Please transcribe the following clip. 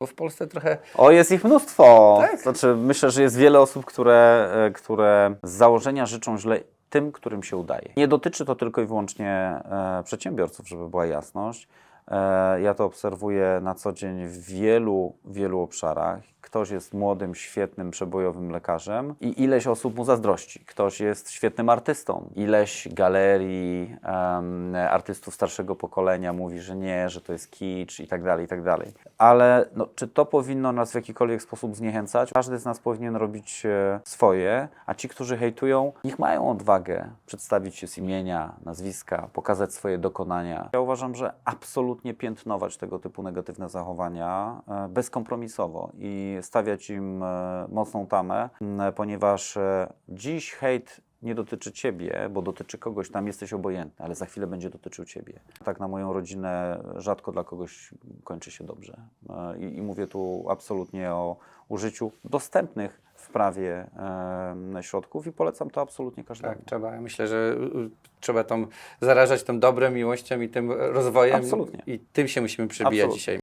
Bo w Polsce trochę O, jest ich mnóstwo. Tak? Znaczy, myślę, że jest wiele osób, które, e, które z założenia życzą źle tym, którym się udaje. Nie dotyczy to tylko i wyłącznie e, przedsiębiorców, żeby była jasność. E, ja to obserwuję na co dzień w wielu, wielu obszarach. Ktoś jest młodym, świetnym, przebojowym lekarzem i ileś osób mu zazdrości. Ktoś jest świetnym artystą. Ileś galerii, em, artystów starszego pokolenia mówi, że nie, że to jest kicz i tak dalej, i tak dalej. Ale no, czy to powinno nas w jakikolwiek sposób zniechęcać? Każdy z nas powinien robić e, swoje, a ci, którzy hejtują, niech mają odwagę przedstawić się z imienia, nazwiska, pokazać swoje dokonania. Ja uważam, że absolutnie piętnować tego typu negatywne zachowania e, bezkompromisowo i stawiać im e, mocną tamę, ponieważ e, dziś hejt nie dotyczy ciebie, bo dotyczy kogoś, tam jesteś obojętny, ale za chwilę będzie dotyczył ciebie. Tak na moją rodzinę rzadko dla kogoś kończy się dobrze. E, I, i mówię tu absolutnie o użyciu dostępnych w prawie e, środków i polecam to absolutnie każdemu. tak, trzeba, ja myślę, że y, y, trzeba tą zarażać tą dobrem, miłością i tym rozwojem. Absolutnie. I tym się musimy przebijać Absolutnie. dzisiaj.